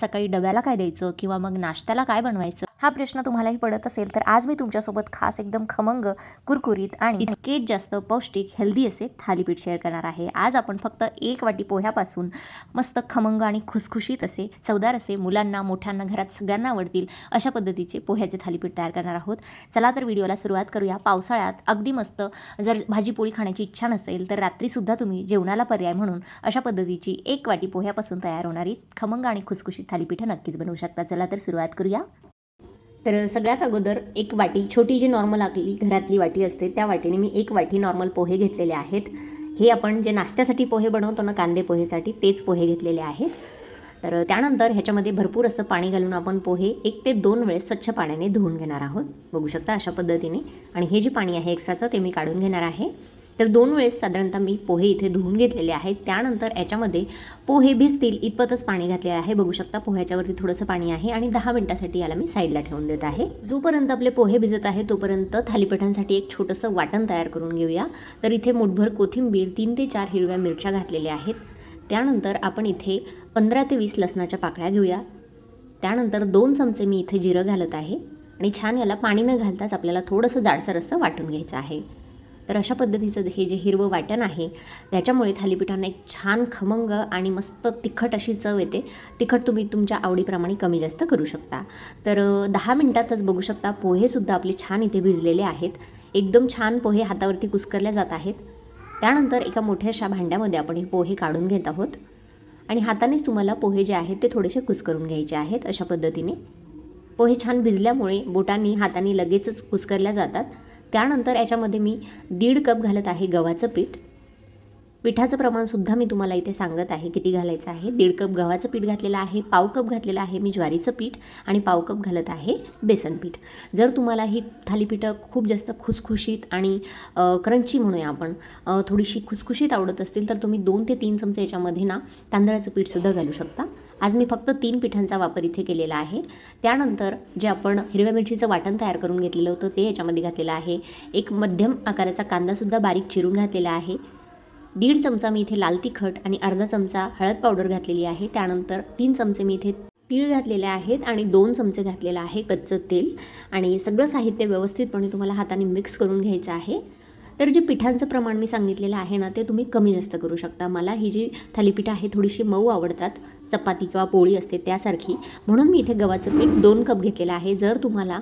सकाळी डब्याला काय द्यायचं? किंवा मग नाश्त्याला काय बनवायचं? हा प्रश्न तुम्हालाही पडत असेल तर आज मी तुमच्यासोबत खास एकदम खमंग कुरकुरीत आणि इतकेच जास्त पौष्टिक हेल्दी असे थालीपीठ शेअर करणार आहे. आज आपण फक्त एक वाटी पोह्यापासून मस्त खमंग आणि खुसखुशीत असे चवदार असे मुलांना मोठ्यांना घरात सगळ्यांना आवडतील अशा पद्धतीचे पोह्याचे थालीपीठ तयार करणार आहोत. चला तर व्हिडिओला सुरुवात करूया. पावसाळ्यात अगदी मस्त जर भाजीपोळी खाण्याची इच्छा नसेल तर रात्रीसुद्धा तुम्ही जेवणाला पर्याय म्हणून अशा पद्धतीची एक वाटी पोह्यापासून तयार होणारी खमंग आणि खुसखुशीत थालीपीठं नक्कीच बनवू शकता. चला तर सुरुवात करूया. तर सगळ्यात अगोदर एक वाटी छोटी जी नॉर्मल आपली घरातली वाटी असते त्या वाटीने मी एक वाटी नॉर्मल पोहे घेतलेले आहेत. हे आपण जे नाश्त्यासाठी पोहे बनवतो ना कांदे पोहेसाठी तेच पोहे घेतलेले आहेत. तर त्यानंतर ह्याच्यामध्ये भरपूर असं पाणी घालून आपण पोहे एक ते दोन वेळेस स्वच्छ पाण्याने धुवून घेणार आहोत. बघू शकता अशा पद्धतीने. आणि हे जे पाणी आहे एक्स्ट्राचं ते मी काढून घेणार आहे. तर दोन वेळेस साधारणतः मी पोहे इथे धुवून घेतलेले आहेत. त्यानंतर याच्यामध्ये पोहे भिजतील इतपतच पाणी घातलेलं आहे. बघू शकता पोह्याच्यावरती थोडंसं पाणी आहे आणि दहा मिनिटासाठी याला मी साईडला ठेवून देत आहे. जोपर्यंत आपले पोहे भिजत आहे तोपर्यंत थालीपीठांसाठी एक छोटंसं वाटण तयार करून घेऊया. तर इथे मुठभर कोथिंबीर तीन ते चार हिरव्या मिरच्या घातलेल्या आहेत. त्यानंतर आपण इथे पंधरा ते वीस लसणाच्या पाकळ्या घेऊया. त्यानंतर दोन चमचे मी इथे जिरं घालत आहे आणि छान याला पाणी न घालताच आपल्याला थोडंसं जाडसर असं वाटून घ्यायचं आहे. तर अशा पद्धतीचं हे जे हिरवं वाटण आहे त्याच्यामुळे थालीपीठांना एक छान खमंग आणि मस्त तिखट अशी चव येते. तिखट तुम्ही तुमच्या आवडीप्रमाणे कमी जास्त करू शकता. तर दहा मिनटातच बघू शकता पोहेसुद्धा आपले छान इथे भिजलेले आहेत. एकदम छान पोहे हातावरती कुस्करल्या जात आहेत. त्यानंतर एका मोठ्याशा भांड्यामध्ये आपण हे पोहे काढून घेत आहोत. आणि हातानेच तुम्हाला पोहे जे आहेत ते थोडेसे कुस्करून घ्यायचे आहेत अशा पद्धतीने. पोहे छान भिजल्यामुळे बोटांनी हाताने लगेचच कुस्करल्या जातात. त्यानंतर याच्यामध्ये मी दीड कप घालत आहे गव्हाचं पीठ. पिठाचं प्रमाणसुद्धा मी तुम्हाला इथे सांगत आहे किती घालायचं आहे. दीड कप गव्हाचं पीठ घातलेलं आहे पाव कप घातलेलं आहे मी ज्वारीचं पीठ आणि पाव कप घालत आहे बेसन पीठ. जर तुम्हाला ही थालीपीठं खूप जास्त खुसखुशीत आणि क्रंची म्हणूया आपण थोडीशी खुसखुशीत आवडत असतील तर तुम्ही दोन ते तीन चमचे याच्यामध्ये ना तांदळाचं पीठसुद्धा घालू शकता. आज मी फक्त तीन पिठांचा वापर इथे केलेला आहे. त्यानंतर जे आपण हिरव्या मिरचीचं वाटण तयार करून घेतलेलं होतं ते याच्यामध्ये घातलेलं आहे. एक मध्यम आकाराचा कांदासुद्धा बारीक चिरून घातलेला आहे. दीड चमचा मी इथे लाल तिखट आणि अर्धा चमचा हळद पावडर घातलेली आहे. त्यानंतर तीन चमचे मी इथे तीळ घातलेले आहेत आणि दोन चमचे घातलेलं आहे कच्चं तेल. आणि सगळं साहित्य व्यवस्थितपणे तुम्हाला हाताने मिक्स करून घ्यायचं आहे. तर जे पिठांचं प्रमाण मी सांगितलेलं आहे ना ते तुम्ही कमी जास्त करू शकता. मला ही जी थालीपीठं आहे थोडीशी मऊ आवडतात. चपाती किंवा पोळी असते त्यासारखी. म्हणून मी इथे गव्हाचं पीठ दोन कप घेतलेलं आहे. जर तुम्हाला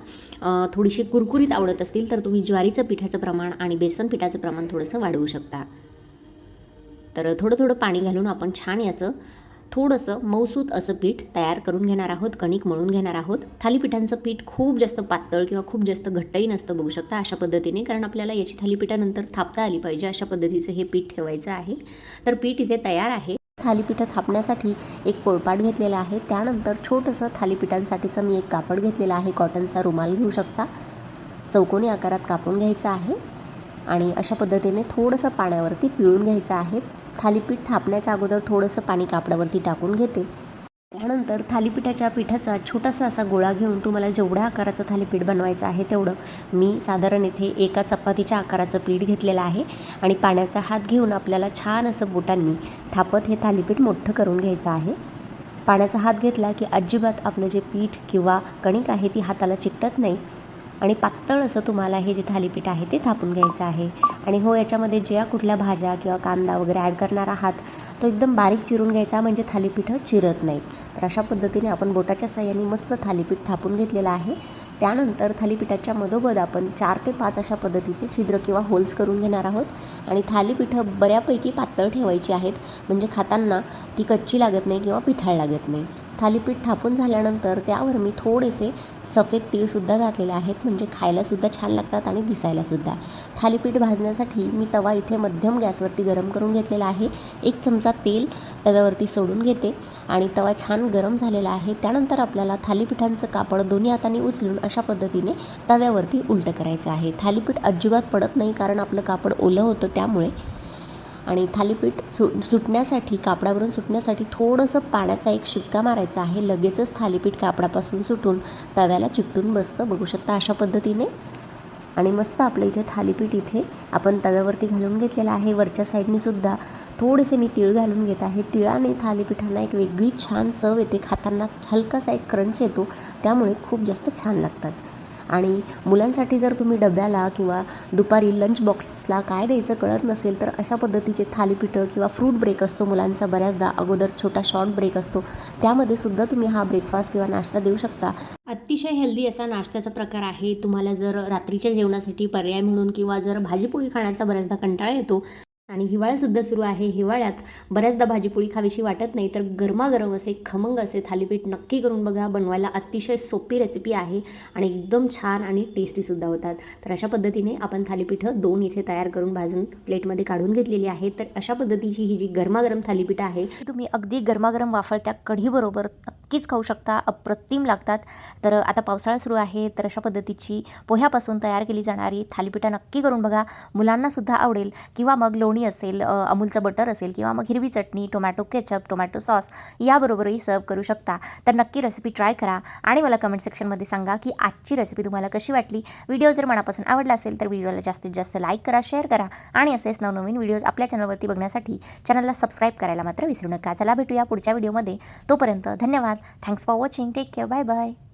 थोडीशी कुरकुरीत आवडत असतील तर तुम्ही ज्वारीचं पिठाचं प्रमाण आणि बेसन पिठाचं प्रमाण थोडंसं वाढवू शकता. तर थोडं थोडं पाणी घालून आपण छान याचं थोडंसं मौसूत असं पीठ तयार करून घेणार आहोत कणिक मळून घेणार आहोत. थालीपीठांचं पीठ खूप जास्त पातळ किंवा खूप जास्त घट्टही नसतं बघू शकता अशा पद्धतीने कारण आपल्याला याची थालीपीठानंतर थापता आली पाहिजे अशा पद्धतीचं हे पीठ ठेवायचं आहे. तर पीठ इथे तयार आहे. थालीपीठं थापण्यासाठी एक पोळपाट घेतलेला आहे. त्यानंतर छोटंसं थालीपीठांसाठीचं मी एक कापड घेतलेलं आहे. कॉटनचा रुमाल घेऊ शकता. चौकोनी आकारात कापून घ्यायचा आहे आणि अशा पद्धतीने थोडंसं पाण्यावरती पिळून घ्यायचं आहे. थालीपीठ थापण्याच्या अगोदर थोडंसं पाणी कापडावरती टाकून घेते. त्यानंतर थालीपीठाच्या पिठाचा छोटासा असा गोळा घेऊन तुम्हाला जेवढ्या आकाराचं थालीपीठ बनवायचं आहे तेवढं मी साधारण इथे एका चपातीच्या आकाराचं पीठ घेतलेलं आहे आणि पाण्याचा हात घेऊन आपल्याला छान असं बोटांनी थापत हे थालीपीठ मोठं करून घ्यायचं आहे. पाण्याचा हात घेतला की अजिबात आपलं जे पीठ किंवा कणिक आहे ती हाताला चिकटत नाही. आणि पातळ असं तुम्हाला हे जे थालीपीठ आहे ते थापून घ्यायचं आहे. आणि हो याच्यामध्ये ज्या कुठल्या भाज्या किंवा कांदा वगैरे ॲड करणार आहात तो एकदम बारीक चिरून घ्यायचा म्हणजे थालीपीठं चिरत नाही. तर अशा पद्धतीने आपण बोटाच्या साह्याने मस्त थालीपीठ थापून घेतलेलं आहे. त्यानंतर थालीपीठाच्या मधोमध आपण चार ते पाच अशा पद्धतीचे छिद्र किंवा होल्स करून घेणार आहोत. आणि थालीपीठं बऱ्यापैकी पातळ ठेवायची आहेत म्हणजे खाताना ती कच्ची लागत नाही किंवा पिठाळ लागत नाही. थालीपीठ थापून झाल्यानंतर त्यावर मी थोडेसे सफेद तीळसुद्धा घातलेले आहेत. म्हणजे खायलासुद्धा छान लागतात आणि दिसायलासुद्धा थालीपीठ भाजण्यासाठी मी तवा इथे मध्यम गॅसवरती गरम करून घेतलेला आहे. एक चमचा तेल तव्यावरती सोडून घेते आणि तवा छान गरम झालेला आहे. त्यानंतर आपल्याला थालीपीठांचं कापड दोन्ही हाताने उचलून अशा पद्धतीने तव्यावरती उलटं करायचं आहे. थालीपीठ अजिबात पडत नाही कारण आपलं कापड ओलं होतं त्यामुळे आणि थालीपीठ सु सुटण्यासाठी कापडावरून सुटण्यासाठी थोडंसं पाण्याचा एक शिपका मारायचा आहे. लगेचच थालीपीठ कापडापासून सुटून तव्याला चिकटून बसतं. बघू शकता अशा पद्धतीने. आणि मस्त आपलं इथे थालीपीठ इथे आपण तव्यावरती घालून घेतलेलं आहे. वरच्या साईडनेसुद्धा थोडेसे मी तिळ घालून घेत आहे. तिळाने थालीपीठांना एक वेगळी छान चव येते. खाताना हलकासा एक क्रंच येतो. त्यामुळे खूप जास्त छान लागतात. आणि मुलांसाठी जर तुम्ही डब्याला किंवा दुपारी लंच बॉक्सला काय द्यायचं कळत नसेल तर अशा पद्धतीचे थालीपीठं किंवा फ्रूट ब्रेक असतो मुलांचा बऱ्याचदा. अगोदर छोटा शॉर्ट ब्रेक असतो. त्यामध्ये सुद्धा तुम्ही हा ब्रेकफास्ट किंवा नाश्ता देऊ शकता. अतिशय हेल्दी असा नाश्त्याचा प्रकार आहे. तुम्हाला जर रात्रीच्या जेवणासाठी पर्याय म्हणून किंवा जर भाजीपोळी खाण्याचा बऱ्याचदा कंटाळा येतो आणि हिवाळासुद्धा सुरू आहे. हिवाळ्यात बऱ्याचदा भाजीपोळी खावीशी वाटत नाही तर गरमागरम असे खमंग असे थालीपीठ नक्की करून बघा. बनवायला अतिशय सोपी रेसिपी आहे आणि एकदम छान आणि टेस्टीसुद्धा होतात. तर अशा पद्धतीने आपण थालीपीठं दोन इथे तयार करून भाजून प्लेटमध्ये काढून घेतलेली आहे तर अशा पद्धतीची ही जी गरमागरम थालीपीठं आहे ती तुम्ही अगदी गरमागरम वाफळत्या कढीबरोबर नक्कीच खाऊ शकता अप्रतिम लागतात. तर आता पावसाळा सुरू आहे तर अशा पद्धतीची पोह्यापासून तयार केली जाणारी थालीपीठं नक्की करून बघा. मुलांनासुद्धा आवडेल. किंवा मग लोणी असेल अमूलचं बटर असेल किंवा मग हिरवी चटणी टोमॅटो केचप टोमॅटो सॉस याबरोबरही सर्व करू शकता. तर नक्की रेसिपी ट्राय करा आणि मला कमेंट सेक्शनमध्ये सांगा की आजची रेसिपी तुम्हाला कशी वाटली. व्हिडिओ जर मनापासून आवडला असेल तर व्हिडिओला जास्तीत जास्त लाईक करा शेअर करा आणि असेच नवनवीन व्हिडिओज आपल्या चॅनलवरती बघण्यासाठी चॅनलला सबस्क्राईब करायला मात्र विसरू नका. चला भेटूया पुढच्या व्हिडिओमध्ये तोपर्यंत धन्यवाद. channel. Thanks for watching. Take care. Bye bye.